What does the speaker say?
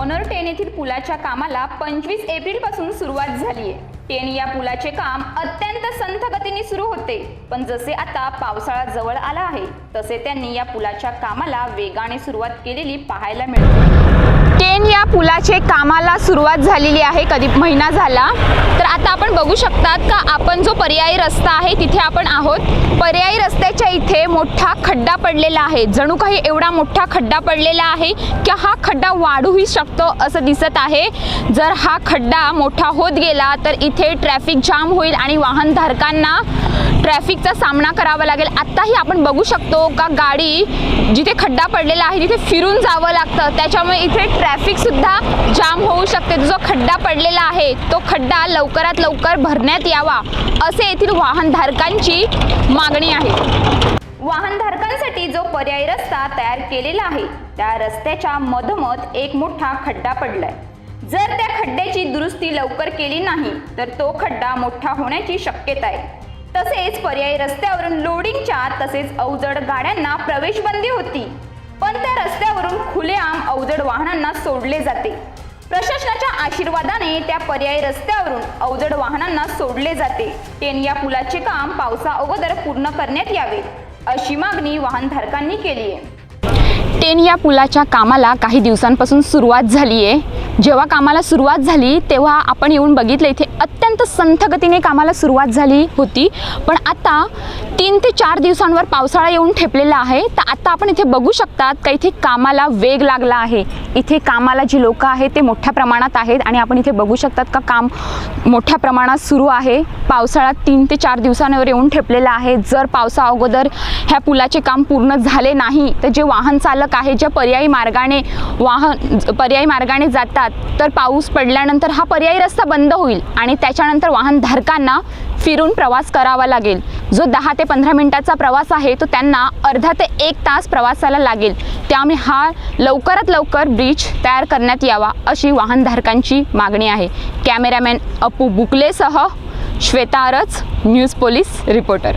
ओनरुटेन येथील पुलाच्या कामाला पंचवीस एप्रिलपासून सुरुवात झाली आहे. टेन या पुलाचे काम अत्यंत संथ गतीने सुरू होते. पण जसे आता पावसाळा जवळ आला आहे तसे त्यांनी या पुलाच्या कामाला वेगाने सुरुवात केलेली पाहायला मिळते. टेन या पुलाचे कामाला सुरुवात झालेली आहे कधी महिना झाला. तर आता आपण बघू शकतात का आपण जो पर्यायी रस्ता आहे तिथे आपण आहोत. पर्यायी रस्त्याच्या इथे मोठा खड्डा पडलेला आहे. जणू काही एवढा मोठा खड्डा पडलेला आहे की हा खड्डा वाढूही शकतो असं दिसत आहे. जर हा खड्डा मोठा होत गेला तर इथे ट्रॅफिक जाम होईल आणि वाहनधारकांना ट्रॅफिकचा सामना करावा लागेल. आत्ताही आपण बघू शकतो का गाडी जिथे खड्डा पडलेला आहे तिथे फिरून जावं लागतं. त्याच्यामुळे इथे ट्रॅफिकसुद्धा जाम होऊ शकते. जो खड्डा पडलेला आहे तो खड्डा लवकरात लवकर भरण्यात यावा. असे येथील वाहनधारकांची मागणी आहे. वाहनधारकांसाठी जो पर्यायी रस्ता तयार केलेला आहे त्या रस्त्याच्या मधोमध एक मोठा खड्डा पडलाय. जर त्या खड्ड्याची दुरुस्ती लवकर केली नाही तर तो खड्डा मोठा होण्याची शक्यता आहे. तसेच पर्यायी रस्त्यावरून लोडिंगच्या तसेच अवजड गाड्यांना प्रवेशबंदी होती. पण त्या रस्त्यावरून खुलेआम अवजड वाहनांना सोडले जाते. प्रशासनाच्या आशीर्वादाने त्या पर्यायी रस्त्यावरून अवजड वाहनांना सोडले जाते. टेन या पुलाचे काम पावसा अगोदर पूर्ण करण्यात यावे अशी मागणी वाहनधारकांनी केली आहे टेन या पुलाच्या कामाला काही दिवसांपासून सुरुवात झाली आहे जेव्हा कामाला सुरुवात झाली तेव्हा आपण येऊन बघितलं इथे अत्यंत संथगतीने कामाला सुरुवात झाली होती. पण आता तीन ते चार दिवसांवर पावसाळा येऊन ठेपलेला आहे. तर आता आपण इथे बघू शकतात का इथे कामाला वेग लागला आहे. इथे कामाला जी लोकं आहेत ते मोठ्या प्रमाणात आहेत आणि आपण इथे बघू शकतात का काम मोठ्या प्रमाणात सुरू आहे. पावसाळा तीन ते चार दिवसांवर येऊन ठेपलेला आहे. जर पावसा अगोदर ह्या पुलाचे काम पूर्ण झाले नाही तर जे वाहन चालक आहे ज्या पर्यायी मार्गाने वाहन पर्यायी मार्गाने जातात तर पाऊस पडल्यानंतर हा पर्यायी रस्ता बंद होईल आणि त्याच्यानंतर वाहनधारकांना फिरून प्रवास करावा लागेल. जो दहा ते पंधरा मिनटाचा प्रवास आहे तो त्यांना अर्धा ते एक तास प्रवासाला लागेल. त्यामुळे हा लवकरात लवकर ब्रिज तयार करण्यात यावा अशी वाहनधारकांची मागणी आहे. कॅमेरामॅन अपू बुकलेसह श्वेता न्यूज पोलीस रिपोर्टर.